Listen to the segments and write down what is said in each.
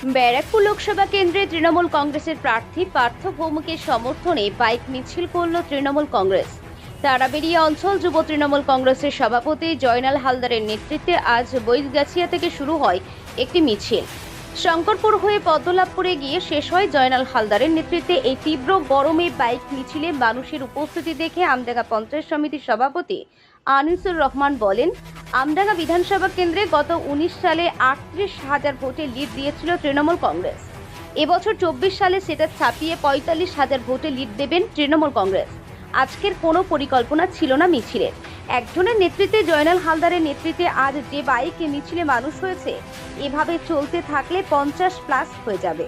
ব্যারাকপুর লোকসভা কেন্দ্রে তৃণমূল কংগ্রেসের প্রার্থী পার্থ ভৌমিকের সমর্থনে বাইক মিছিল করল তৃণমূল কংগ্রেস। তারাবেরিয়া অঞ্চল যুব তৃণমূল কংগ্রেসের সভাপতি জয়নাল হালদারের নেতৃত্বে আজ বৈদগাছিয়া থেকে শুরু হয় একটি মিছিল। শঙ্করপুর হয়ে পদ্মলাভপুরে গিয়ে শেষ হয় জয়নাল হালদারের নেতৃত্বে এই তীব্র গরমে বাইক মিছিলে মানুষের উপস্থিতি দেখে আমডাঙ্গা পঞ্চায়েত সমিতির সভাপতি আনিসুর রহমান বলেন আমডাঙ্গা বিধানসভা কেন্দ্রে গত উনিশ সালে আটত্রিশ হাজার ভোটে লিড দিয়েছিল তৃণমূল কংগ্রেস। এবছর চব্বিশ সালে সেটা ছাপিয়ে পঁয়তাল্লিশ হাজার ভোটে লিড দেবেন তৃণমূল কংগ্রেস। আজকের কোনো পরিকল্পনা ছিল না মিছিলের। একজনের নেতৃত্বে জয়নাল হালদারের নেতৃত্বে আজ যে বাইক মিছিলে মানুষ হয়েছে, এভাবে চলতে থাকলে পঞ্চাশ প্লাস হয়ে যাবে।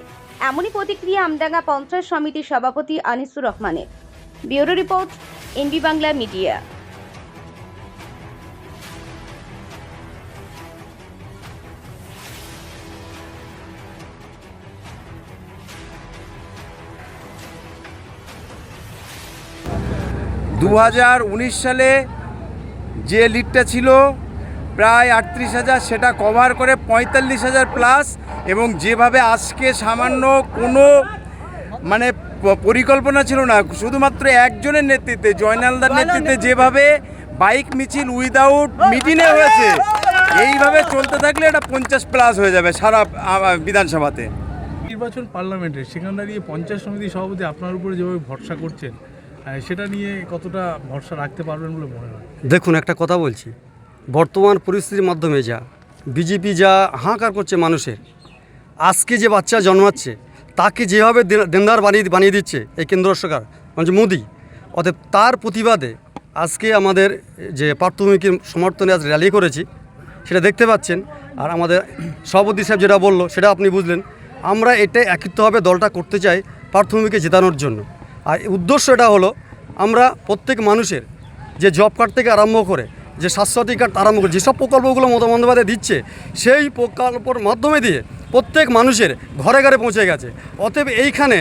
এমনই প্রতিক্রিয়া আমডাঙ্গা পঞ্চায়েত সমিতির সভাপতি আনিসুর রহমানের। Bureau report, NB Bangla media. দু হাজার উনিশ সালে যে লিডটা ছিল প্রায় আটত্রিশ হাজার সেটা কভার করে পঁয়তাল্লিশ হাজার প্লাস এবং যেভাবে আজকে সামান্য কোনো মানে পরিকল্পনা ছিল না শুধুমাত্র একজনের নেতৃত্বে জয়নালদার নেতৃত্বে যেভাবে বাইক মিছিল উইদাউট মিটিংয়ে হয়েছে এইভাবে চলতে থাকলে এটা পঞ্চাশ প্লাস হয়ে যাবে সারা বিধানসভাতে। নির্বাচন পার্লামেন্টের সেখানে দাঁড়িয়ে পঞ্চায়েত সমিতি সভাপতি আপনার উপরে যেভাবে ভরসা করছেন সেটা নিয়ে কতটা ভরসা রাখতে পারবেন বলে মনে হয়? দেখুন, একটা কথা বলছি। বর্তমান পরিস্থিতির মাধ্যমে যা, বিজেপি যা হাঁকার করছে মানুষের, আজকে যে বাচ্চা জন্মাচ্ছে, তাকে যেভাবে দেনদার বানিয়ে বানিয়ে দিচ্ছে এই কেন্দ্র সরকার মানে মোদি, অতএব তার প্রতিবাদে আজকে আমাদের যে প্রাথমিকের সমর্থনে আজ র্যালি করেছি, সেটা দেখতে পাচ্ছেন। আর আমাদের সভাপতি সাহেব যেটা বলল, সেটা আপনি বুঝলেন। আমরা এটা একত্রভাবে দলটা করতে চাই প্রাথমিকে জেতানোর জন্য। আর উদ্দেশ্য এটা হলো আমরা প্রত্যেক মানুষের যে জব কার্ড থেকে আরম্ভ করে, যে স্বাস্থ্যসাথী কার্ড আরম্ভ করে, যেসব প্রকল্পগুলো মমতা বন্দ্যোপাধ্যায় দিচ্ছে, সেই প্রকল্পর মাধ্যমে দিয়ে প্রত্যেক মানুষের ঘরে ঘরে পৌঁছে গেছে। অতএব এইখানে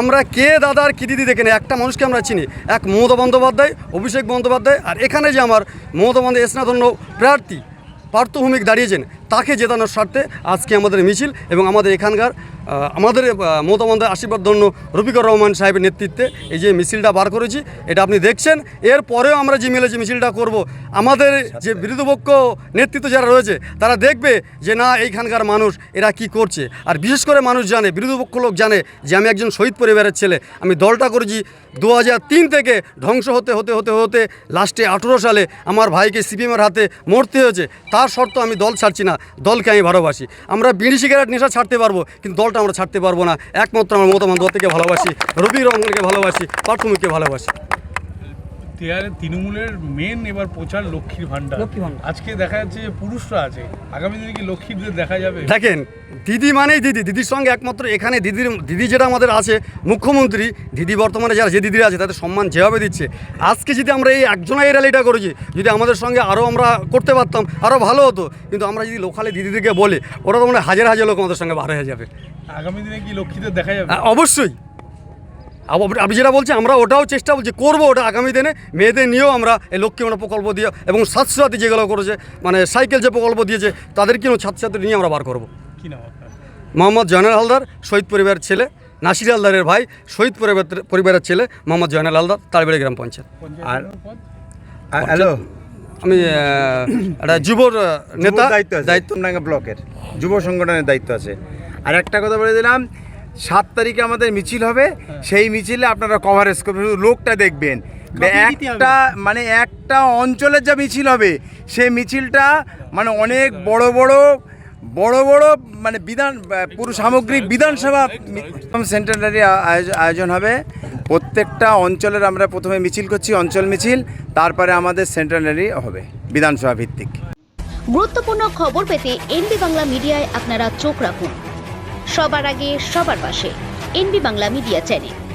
আমরা কে দাদা আর কি দিদি দেখে নেই, একটা মানুষকে আমরা চিনি। এক মমতা বন্দ্যোপাধ্যায়, অভিষেক বন্দ্যোপাধ্যায়, আর এখানে যে আমার মমতা বন্দ্যোপাধ্যায় স্নাতন্য প্রার্থী পার্থভূমিক দাঁড়িয়েছেন তাকে জেতানোর স্বার্থে আজকে আমাদের মিছিল এবং আমাদের এখানকার আমাদের আহ, মমতা বন্দ্যোপাধ্যায় আশীর্বাদ ধন্য রফিকুর রহমান সাহেবের নেতৃত্বে এই যে মিছিলটা বার করেছি এটা আপনি দেখছেন। এর পরেও আমরা যে মিলে যে মিছিলটা করব আমাদের যে বিরোধপক্ষ নেতৃত্ব যারা রয়েছে তারা দেখবে যে না এইখানকার মানুষ এরা কি করছে। আর বিশেষ করে মানুষ জানে বিরোধপক্ষ লোক জানে যে আমি একজন শহীদ পরিবারের ছেলে। আমি দলটা করেছি দু থেকে ধ্বংস হতে হতে হতে হতে লাস্টে আঠেরো সালে আমার ভাইকে সিপিএমের হাতে মরতে হয়েছে। তার শর্ত আমি দল ছাড়ছি না। দলকে আমি ভালোবাসি। আমরা বিড়ি সিগারেট নেশা ছাড়তে পারব, কিন্তু দলটা আমরা ছাড়তে পারব না। একমাত্র আমার মমতা বন্দ্যোপাধ্যায়কে ভালোবাসি, রবি রহমানকে ভালোবাসি পার্থমিককে ভালোবাসি। তৃণমূলের মেন এবার প্রচার লক্ষ্মীর ভাণ্ডার। আজকে দেখা যাচ্ছে যে পুরুষরা আছে আগামী দিনে কি লক্ষ্মীদের দেখা যাবে? দেখেন দিদি মানেই দিদি দিদির সঙ্গে একমাত্র এখানে দিদির দিদি যেটা আমাদের আছে মুখ্যমন্ত্রী দিদি বর্তমানে যারা যে দিদিরা আছে তাদের সম্মান যেভাবে দিচ্ছে আজকে যদি আমরা এই একজনা এই র্যালিটা করেছি যদি আমাদের সঙ্গে আরও আমরা করতে পারতাম আরও ভালো হতো কিন্তু আমরা যদি লোকালে দিদিদেরকে বলে ওরা তো মানে হাজার হাজার লোক আমাদের সঙ্গে বার হয়ে যাবে। আগামী দিনে কি লক্ষ্মীদের দেখা যাবে? আ- অবশ্যই। আপনি যেটা বলছেন আমরা ওটাও চেষ্টা বলছি করব ওটা আগামী দিনে। মেয়েদের নিয়েও আমরা এই লক্ষ্মী আমরা প্রকল্প দিয়ে এবং স্বাস্থ্যসাথী যেগুলো করেছে মানে সাইকেল যে প্রকল্প দিয়েছে তাদেরকেও ছাত্রছাত্রী নিয়ে আমরা বার করব। কি নাম মোহাম্মদ জয়নাল হালদার শহীদ পরিবারের ছেলে। নাসির হালদারের ভাই শহীদ পরিবার পরিবারের ছেলে মোহাম্মদ জয়নাল হালদার তালবেড়ি গ্রাম পঞ্চায়েত। আর হ্যালো। আমি একটা যুবর নেতা দায়িত্ব আছে। দায়িত্ব দায়িত্ব ব্লকের। যুব সংগঠনের দায়িত্ব আছে। আর একটা কথা বলে দিলাম সাত তারিখে আমাদের মিছিল হবে। সেই মিছিলে আপনারা কভারেজ করবেন শুধু লোকটা দেখবেন। একটা মানে একটা অঞ্চলের যা মিছিল হবে সেই মিছিলটা মানে অনেক বড় বড় বড় বড় মানে বিধান পুরো সামগ্রিক বিধানসভা সেন্টারি আয়োজন হবে। প্রত্যেকটা অঞ্চলের আমরা প্রথমে মিছিল করছি অঞ্চল মিছিল তারপরে আমাদের সেন্ট্রালারি হবে বিধানসভা ভিত্তিক। গুরুত্বপূর্ণ খবর পেতে এনবি বাংলা মিডিয়ায় আপনারা চোখ রাখুন। সবার আগে সবার পাশে। NB Bangla media channel.